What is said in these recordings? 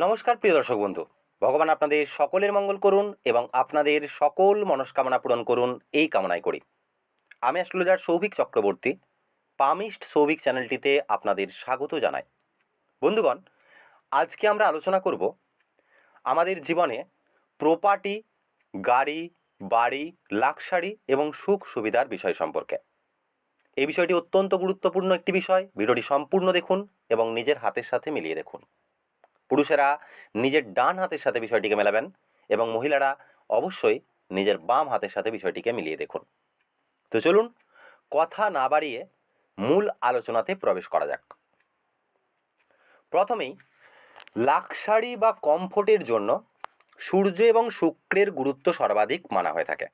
নমস্কার, প্রিয় দর্শক বন্ধু। ভগবান আপনাদের সকলের মঙ্গল করুন এবং আপনাদের সকল মনস্কামনা পূরণ করুন এই কামনাই করি। আমি অ্যাস্ট্রোলজার সৌভিক চক্রবর্তী, পামিস্ট সৌভিক চ্যানেলটিতে আপনাদের স্বাগত জানাই। বন্ধুগণ, আজকে আমরা আলোচনা করব আমাদের জীবনে প্রপার্টি, গাড়ি, বাড়ি, লাক্সারি এবং সুখ সুবিধার বিষয় সম্পর্কে। এই বিষয়টি অত্যন্ত গুরুত্বপূর্ণ একটি বিষয়। ভিডিওটি সম্পূর্ণ দেখুন এবং নিজের হাতের সাথে মিলিয়ে দেখুন। পুরুষেরা নিজের ডান হাতের সাথে বিষয়টিকে মেলাবেন এবং মহিলারা অবশ্যই নিজের বাম হাতের সাথে বিষয়টিকে মিলিয়ে দেখুন। তো চলুন কথা না বাড়িয়ে মূল আলোচনাতে প্রবেশ করা যাক। প্রথমেই, লাক্সারি বা কমফোর্টের জন্য সূর্য এবং শুক্রের গুরুত্ব সর্বাধিক মানা হয়ে থাকে।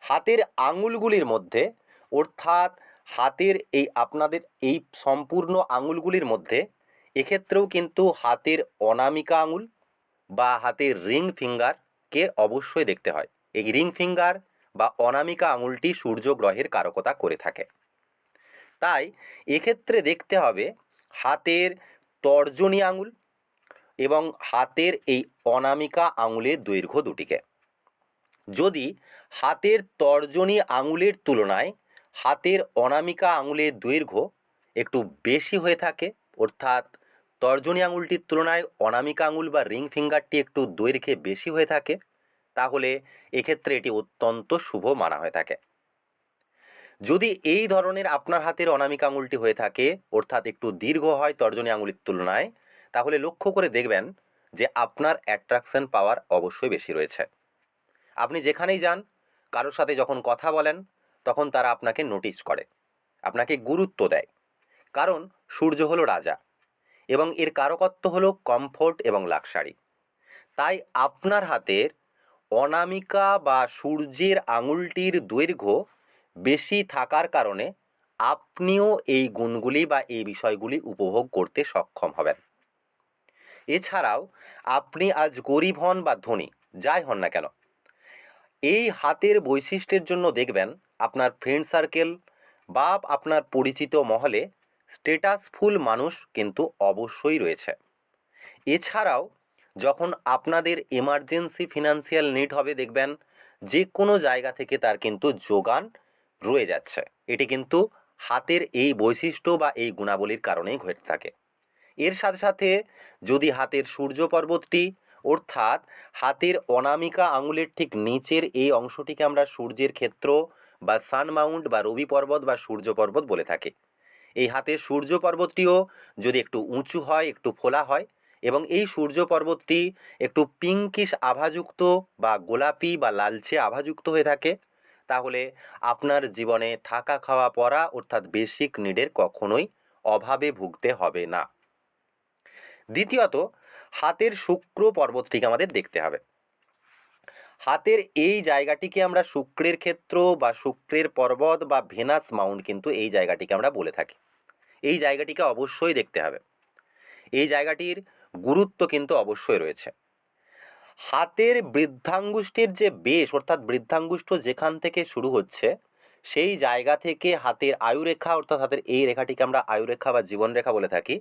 হাতের আঙুলগুলির মধ্যে, অর্থাৎ হাতের এই আপনাদের এই সম্পূর্ণ আঙুলগুলির মধ্যে এক্ষেত্রেও কিন্তু হাতের অনামিকা আঙুল বা হাতের রিং ফিঙ্গারকে অবশ্যই দেখতে হয়। এই রিং ফিঙ্গার বা অনামিকা আঙুলটি সূর্য গ্রহের কারকতা করে থাকে। তাই এক্ষেত্রে দেখতে হবে হাতের তর্জনী আঙুল এবং হাতের এই অনামিকা আঙুলের দৈর্ঘ্য দুটিকে। যদি হাতের তর্জনী আঙুলের তুলনায় হাতের অনামিকা আঙুলের দৈর্ঘ্য একটু বেশি হয়ে থাকে, অর্থাৎ তর্জনী আঙুলটির তুলনায় অনামিকা আঙুল বা রিং ফিঙ্গারটি একটু দৈর্ঘ্যে বেশি হয়ে থাকে, তাহলে এক্ষেত্রে এটি অত্যন্ত শুভ মানা হয়ে থাকে। যদি এই ধরনের আপনার হাতের অনামিকা আঙুলটি হয়ে থাকে, অর্থাৎ একটু দীর্ঘ হয় তর্জনী আঙুলের তুলনায়, তাহলে লক্ষ্য করে দেখবেন যে আপনার অ্যাট্রাকশন পাওয়ার অবশ্যই বেশি রয়েছে। আপনি যেখানেই যান, কারোর সাথে যখন কথা বলেন, তখন তারা আপনাকে নোটিশ করে, আপনাকে গুরুত্ব দেয়। কারণ সূর্য হলো রাজা। এবং এর কারকত্ব হলো কমফোর্ট এবং লাক্সারি তাই আপনার হাতের অনামিকা বা সূর্যের আঙুলটির দৈর্ঘ্য বেশি থাকার কারণে আপনিও এই গুণগুলি বা এই বিষয়গুলি উপভোগ করতে সক্ষম হবেন। এছাড়াও আপনি আজ গরিব হন বা ধনী, যাই হন না কেন, এই হাতের বৈশিষ্ট্যের জন্য দেখবেন আপনার ফ্রেন্ড সার্কেল বা আপনার পরিচিত মহলে স্টেটাসফুল মানুষ কিন্তু অবশ্যই রয়েছে। এছাড়াও, যখন আপনাদের এমার্জেন্সি ফিনান্সিয়াল নিড হবে দেখবেন যে কোনো জায়গা থেকে তার কিন্তু যোগান রয়ে যাচ্ছে। এটি কিন্তু হাতের এই বৈশিষ্ট্য বা এই গুণাবলীর কারণেই ঘটে থাকে। এর সাথে সাথে যদি হাতের সূর্য পর্বতটি, অর্থাৎ হাতের অনামিকা আঙুলের ঠিক নিচের এই অংশটিকে আমরা সূর্যের ক্ষেত্র বা সান মাউন্ট বা রবি পর্বত বা সূর্য পর্বত বলে থাকি। এই হাতের সূর্য পর্বতটিও যদি একটু উঁচু হয়, একটু ফোলা হয় এবং এই সূর্য পর্বতটি একটু পিঙ্কিশ আভাযুক্ত বা গোলাপি বা লালচে আভাযুক্ত হয়ে থাকে, তাহলে আপনার জীবনে থাকা খাওয়া পড়া অর্থাৎ বেসিক নিডের কখনোই অভাবে ভুগতে হবে না। দ্বিতীয়ত, হাতের শুক্র পর্বতটিকে আমাদের দেখতে হবে। হাতের এই জায়গাটিকে আমরা শুক্রের ক্ষেত্র বা শুক্রের পর্বত বা ভেনাস মাউন্ট কিন্তু এই জায়গাটিকে আমরা বলে থাকি। এই জায়গাটিকে অবশ্যই দেখতে হবে। এই জায়গাটির গুরুত্ব কিন্তু অবশ্যই রয়েছে। হাতের বৃদ্ধাঙ্গুষ্ঠের যে বেশ, অর্থাৎ বৃদ্ধাঙ্গুষ্ঠ যেখান থেকে শুরু হচ্ছে, সেই জায়গা থেকে হাতের আয়ুরেখা, অর্থাৎ হাতের এই রেখাটিকে আমরা আয়ুরেখা বা জীবনরেখা বলে থাকি।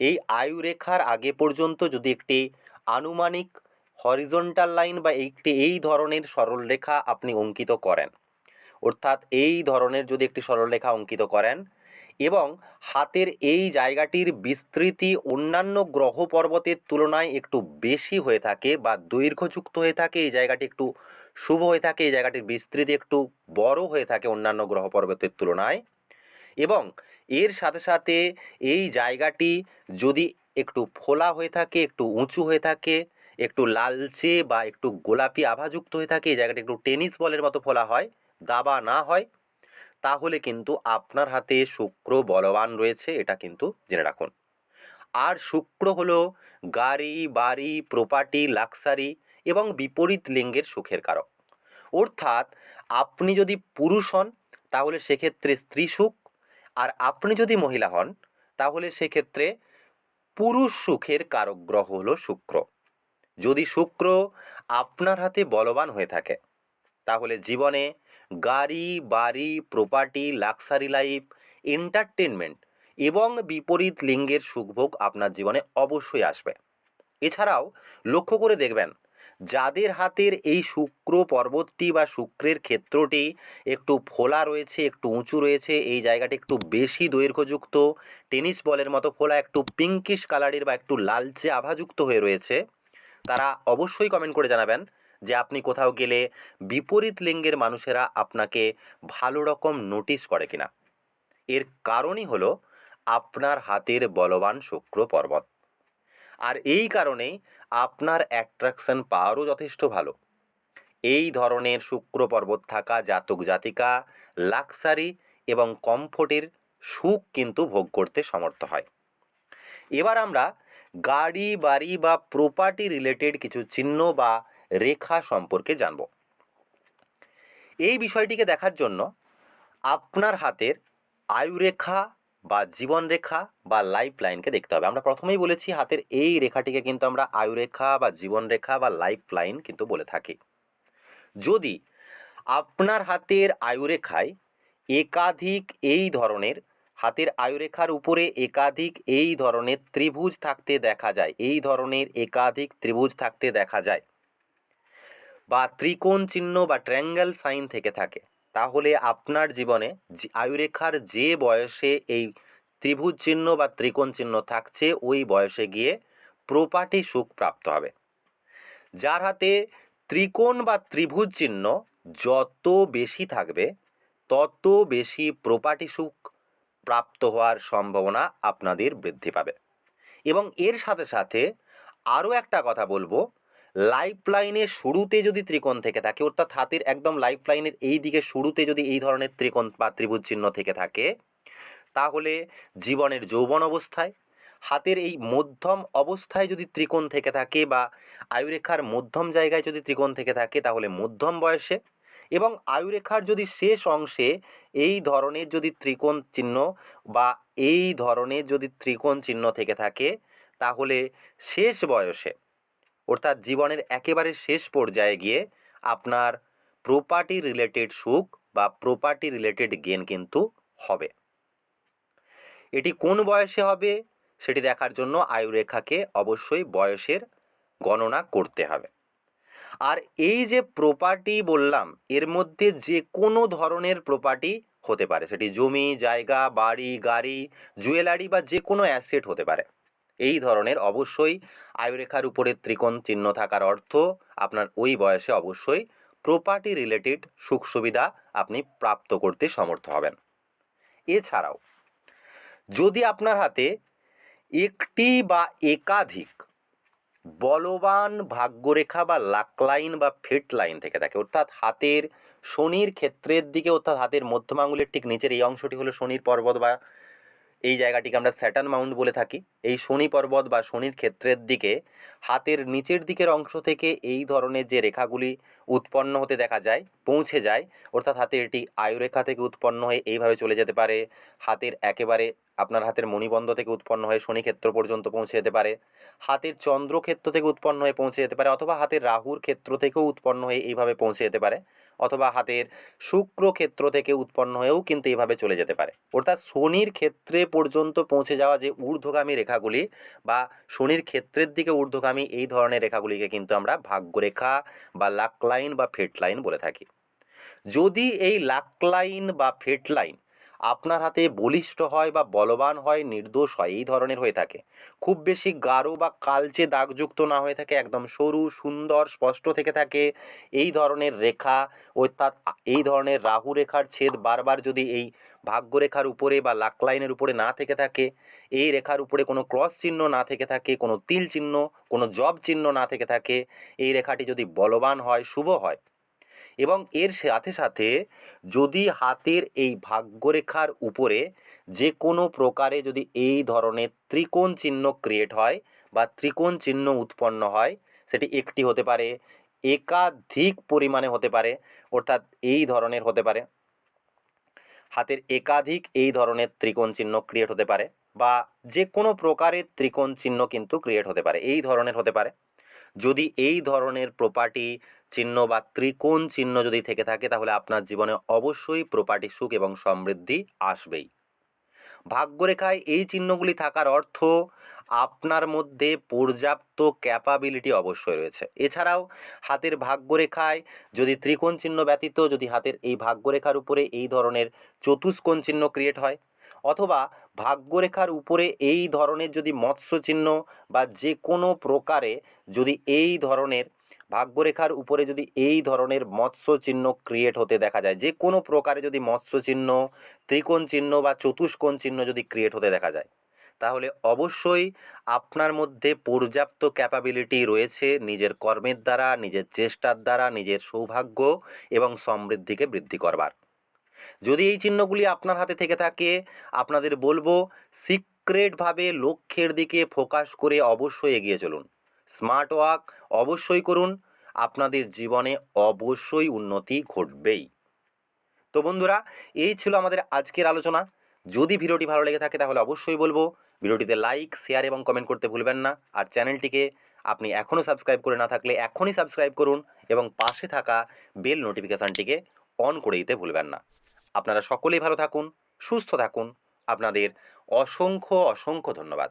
এই আয়ুরেখার আগে পর্যন্ত যদি একটি আনুমানিক হরিজন্টাল লাইন বা একটি, এই ধরনের সরলরেখা আপনি অঙ্কিত করেন। অর্থাৎ এই ধরনের যদি একটি সরলরেখা অঙ্কিত করেন এবং হাতের এই জায়গাটির বিস্তৃতি অন্যান্য গ্রহ পর্বতের তুলনায় একটু বেশি হয়ে থাকে বা দৈর্ঘ্যযুক্ত হয়ে থাকে, এই জায়গাটি একটু শুভ হয়ে থাকে, এই জায়গাটির বিস্তৃতি একটু বড় হয়ে থাকে অন্যান্য গ্রহ পর্বতের তুলনায় এবং এর সাথে সাথে এই জায়গাটি যদি একটু ফোলা হয়ে থাকে, একটু উঁচু হয়ে থাকে একটু লালচে বা একটু গোলাপি আভাযুক্ত হয়ে থাকে, এই জায়গাটা একটু টেনিস বলের মতো ফোলা হয়, দাবা না হয়, তাহলে কিন্তু আপনার হাতে শুক্র বলবান রয়েছে, এটা কিন্তু জেনে রাখুন। আর শুক্র হলো গাড়ি, বাড়ি প্রপার্টি লাক্সারি এবং বিপরীত লিঙ্গের সুখের কারক। অর্থাৎ আপনি যদি পুরুষ হন, তাহলে সেক্ষেত্রে স্ত্রী সুখ, আর আপনি যদি মহিলা হন, তাহলে সেক্ষেত্রে পুরুষ সুখের কারক গ্রহ হলো শুক্র। যদি শুক্র আপনার হাতে বলবান হয়ে থাকে, তাহলে জীবনে গাড়ি, বাড়ি প্রপার্টি লাক্সারি লাইফ এন্টারটেনমেন্ট এবং বিপরীত লিঙ্গের সুখভোগ আপনার জীবনে অবশ্যই আসবে। এছাড়াও লক্ষ্য করে দেখবেন, যাদের হাতের এই শুক্র পর্বতটি বা শুক্রের ক্ষেত্রটি একটু ফোলা রয়েছে, একটু উঁচু রয়েছে, এই জায়গাটি একটু বেশি দৈর্ঘ্যযুক্ত, টেনিস বলের মতো ফোলা, একটু পিঙ্কিশ কালারের বা একটু লালচে আভাযুক্ত হয়ে রয়েছে তারা অবশ্যই কমেন্ট করে জানাবেন যে আপনি কোথাও গেলে বিপরীত লিঙ্গের মানুষেরা আপনাকে ভালো রকম নোটিশ করে কিনা। এর কারণই হলো আপনার হাতের বলবান শুক্র পর্বত। আর এই কারণেই আপনার অ্যাট্রাকশন পাওয়ারও যথেষ্ট ভালো। এই ধরনের শুক্র পর্বত থাকা জাতক জাতিকা লাক্সারি এবং কমফোর্টের সুখ কিন্তু ভোগ করতে সমর্থ হয়। এবার আমরা গাড়ি, বাড়ি বা প্রপার্টি রিলেটেড কিছু চিহ্ন বা রেখা সম্পর্কে জানব। এই বিষয়টিকে দেখার জন্য আপনার হাতের আয়ুরেখা বা জীবনরেখা বা লাইফ লাইনকে দেখতে হবে। আমরা প্রথমেই বলেছি হাতের এই রেখাটিকে কিন্তু আমরা আয়ুরেখা বা জীবনরেখা বা লাইফ লাইন কিন্তু বলে থাকি। যদি আপনার হাতের আয়ুরেখায় একাধিক এই ধরনের হাতের আয়ুরেখার উপরে একাধিক এই ধরনের ত্রিভুজ থাকতে দেখা যায়। এই ধরনের একাধিক ত্রিভুজ থাকতে দেখা যায়। বা ত্রিকোণ চিহ্ন বা ট্র্যাঙ্গেল সাইন থেকে থাকে। তাহলে আপনার জীবনে আয়ুরেখার যে বয়সে এই ত্রিভুজ চিহ্ন বা ত্রিকোণ চিহ্ন থাকছে, ওই বয়সে গিয়ে প্রপার্টি সুখ প্রাপ্ত হবে। যার হাতে ত্রিকোণ বা ত্রিভুজ চিহ্ন যত বেশি থাকবে, তত বেশি প্রপার্টি সুখ প্রাপ্ত হওয়ার সম্ভাবনা আপনাদের বৃদ্ধি পাবে। এবং এর সাথে সাথে আরও একটা কথা বলব লাইফ লাইনের শুরুতে যদি ত্রিকোণ থেকে থাকে, অর্থাৎ হাতের একদম লাইফ লাইনের এই দিকে শুরুতে যদি এই ধরনের ত্রিকোণ বা ত্রিভুজ চিহ্ন থেকে থাকে, তাহলে জীবনের যৌবন অবস্থায়, হাতের এই মধ্যম অবস্থায় যদি ত্রিকোণ থেকে থাকে বা আয়ুরেখার মধ্যম জায়গায় যদি ত্রিকোণ থেকে থাকে, তাহলে মধ্যম বয়সে এবং আয়ুরেখার যদি শেষ অংশে এই ধরনের যদি ত্রিকোণ চিহ্ন বা এই ধরনের যদি ত্রিকোণ চিহ্ন থেকে থাকে, তাহলে শেষ বয়সে, অর্থাৎ জীবনের একেবারে শেষ পর্যায়ে গিয়ে আপনার প্রপার্টি রিলেটেড সুখ বা প্রপার্টি রিলেটেড গেন কিন্তু হবে। এটি কোন বয়সে হবে, সেটি দেখার জন্য আয়ুরেখাকে অবশ্যই বয়সের গণনা করতে হবে। আর এই যে প্রপার্টি বললাম, এর মধ্যে যে কোনো ধরনের প্রপার্টি হতে পারে। সেটি জমি, জায়গা, বাড়ি, গাড়ি জুয়েলারি বা যে কোনো অ্যাসেট হতে পারে। এই ধরনের অবশ্যই আয়ুরেখার উপরে ত্রিকোণ চিহ্ন থাকার অর্থ আপনার ওই বয়সে অবশ্যই প্রপার্টি রিলেটেড সুখ সুবিধা আপনি প্রাপ্ত করতে সমর্থ হবেন। এছাড়াও, যদি আপনার হাতে একটি বা একাধিক বলবান ভাগ্যরেখা বা লাক লাইন বা ফিট লাইন থেকে থাকে। অর্থাৎ হাতের শনির ক্ষেত্রের দিকে, অর্থাৎ হাতের মধ্যম আঙুলের ঠিক নিচের এই অংশটি হলো শনির পর্বত বা এই জায়গাটিকে আমরা স্যাটার্ন মাউন্ট বলে থাকি। এই শনি পর্বত বা শনির ক্ষেত্রের দিকে হাতের নিচের দিকের অংশ থেকে এই ধরনের যে রেখাগুলি উৎপন্ন হতে দেখা যায়, পৌঁছে যায়, অর্থাৎ হাতের এটি আয়ুরেখা থেকে উৎপন্ন হয়ে এইভাবে চলে যেতে পারে। হাতের একেবারে আপনার হাতের মণিবন্ধ থেকে উৎপন্ন হয়ে শনি ক্ষেত্র পর্যন্ত পৌঁছে যেতে পারে। হাতের চন্দ্র ক্ষেত্র থেকে উৎপন্ন হয়ে পৌঁছে যেতে পারে, অথবা হাতের রাহুর ক্ষেত্র থেকেও উৎপন্ন হয়ে এইভাবে পৌঁছে যেতে পারে, অথবা হাতের শুক্র ক্ষেত্র থেকে উৎপন্ন হয়েও কিন্তু এইভাবে চলে যেতে পারে। অর্থাৎ শনির ক্ষেত্রে পর্যন্ত পৌঁছে যাওয়া যে ঊর্ধ্বগামী রেখাগুলি বা শনির ক্ষেত্রের দিকে ঊর্ধ্বগামী এই ধরনের রেখাগুলিকে কিন্তু আমরা ভাগ্যরেখা বা লাক লাইন বা ফেট লাইন বলে থাকি। যদি এই লাক লাইন বা ফেট লাইন আপনার হাতে বলিষ্ঠ হয় বা বলবান হয়, নির্দোষ হয়, এই ধরনের হয়ে থাকে। খুব বেশি গাঢ় বা কালচে দাগযুক্ত না হয়ে থাকে, একদম সরু, সুন্দর, স্পষ্ট থেকে থাকে। এই ধরনের রেখা অর্থাৎ এই ধরনের রাহু রেখার ছেদ বারবার যদি এই ভাগ্যরেখার উপরে বা লাক লাইনের উপরে না থেকে থাকে, এই রেখার উপরে কোনো ক্রস চিহ্ন না থেকে থাকে, কোনো তিল চিহ্ন, কোনো জব চিহ্ন না থেকে থাকে, এই রেখাটি যদি বলবান হয়, শুভ হয়। এবং এর সাথে সাথে যদি হাতের এই ভাগ্যরেখার উপরে যে কোনো প্রকারে যদি এই ধরনের ত্রিকোণ চিহ্ন ক্রিয়েট হয় বা ত্রিকোণ চিহ্ন উৎপন্ন হয়, সেটি একটি হতে পারে, একাধিক পরিমাণে হতে পারে, অর্থাৎ এই ধরনের হতে পারে। হাতের একাধিক এই ধরনের ত্রিকোণ চিহ্ন ক্রিয়েট হতে পারে বা যে কোনো প্রকারের ত্রিকোণ চিহ্ন কিন্তু ক্রিয়েট হতে পারে, এই ধরনের হতে পারে। যদি এই ধরনের প্রপার্টি চিহ্ন বা ত্রিকোণ চিহ্ন যদি থেকে থাকে তাহলে আপনার জীবনে অবশ্যই প্রপার্টি সুখ এবং সমৃদ্ধি আসবেই। ভাগ্যরেখায় এই চিহ্নগুলি থাকার অর্থ আপনার মধ্যে পর্যাপ্ত ক্যাপাবিলিটি অবশ্যই রয়েছে। এছাড়াও হাতের ভাগ্যরেখায় যদি ত্রিকোণ চিহ্ন ব্যতীত, যদি হাতের এই ভাগ্যরেখার উপরে এই ধরনের চতুষ্কোণ চিহ্ন ক্রিয়েট হয়, অথবা ভাগ্যরেখার উপরে এই ধরনের যদি মৎস্য চিহ্ন বা যে কোনো প্রকারে যদি এই ধরনের ভাগ্যরেখার উপরে যদি এই ধরনের মৎস্য চিহ্ন ক্রিয়েট হতে দেখা যায়, যে কোনো প্রকারে যদি মৎস্য চিহ্ন ত্রিকোণ চিহ্ন বা চতুষ্কোণ চিহ্ন যদি ক্রিয়েট হতে দেখা যায়, তাহলে অবশ্যই আপনার মধ্যে পর্যাপ্ত ক্যাপাবিলিটি রয়েছে নিজের কর্মের দ্বারা, নিজের চেষ্টার দ্বারা, নিজের সৌভাগ্য এবং সমৃদ্ধিকে বৃদ্ধি করবার। যদি এই চিহ্নগুলি আপনার হাতে থেকে থাকে, আপনাদের বলব সিক্রেটভাবে লক্ষ্যের দিকে ফোকাস করে অবশ্যই এগিয়ে চলুন। স্মার্ট ওয়ার্ক অবশ্যই করুন। আপনাদের জীবনে অবশ্যই উন্নতি ঘটবেই। তো বন্ধুরা, এই ছিল আমাদের আজকের আলোচনা। যদি ভিডিওটি ভালো লেগে থাকে তাহলে অবশ্যই বলব, ভিডিওটিতে লাইক শেয়ার এবং কমেন্ট করতে ভুলবেন না। আর চ্যানেলটিকে আপনি এখনও সাবস্ক্রাইব করে না থাকলে এখনই সাবস্ক্রাইব করুন এবং পাশে থাকা বেল নোটিফিকেশানটিকে অন করে দিতে ভুলবেন না। আপনারা সকলেই ভালো থাকুন, সুস্থ থাকুন। আপনাদের অসংখ্য অসংখ্য ধন্যবাদ।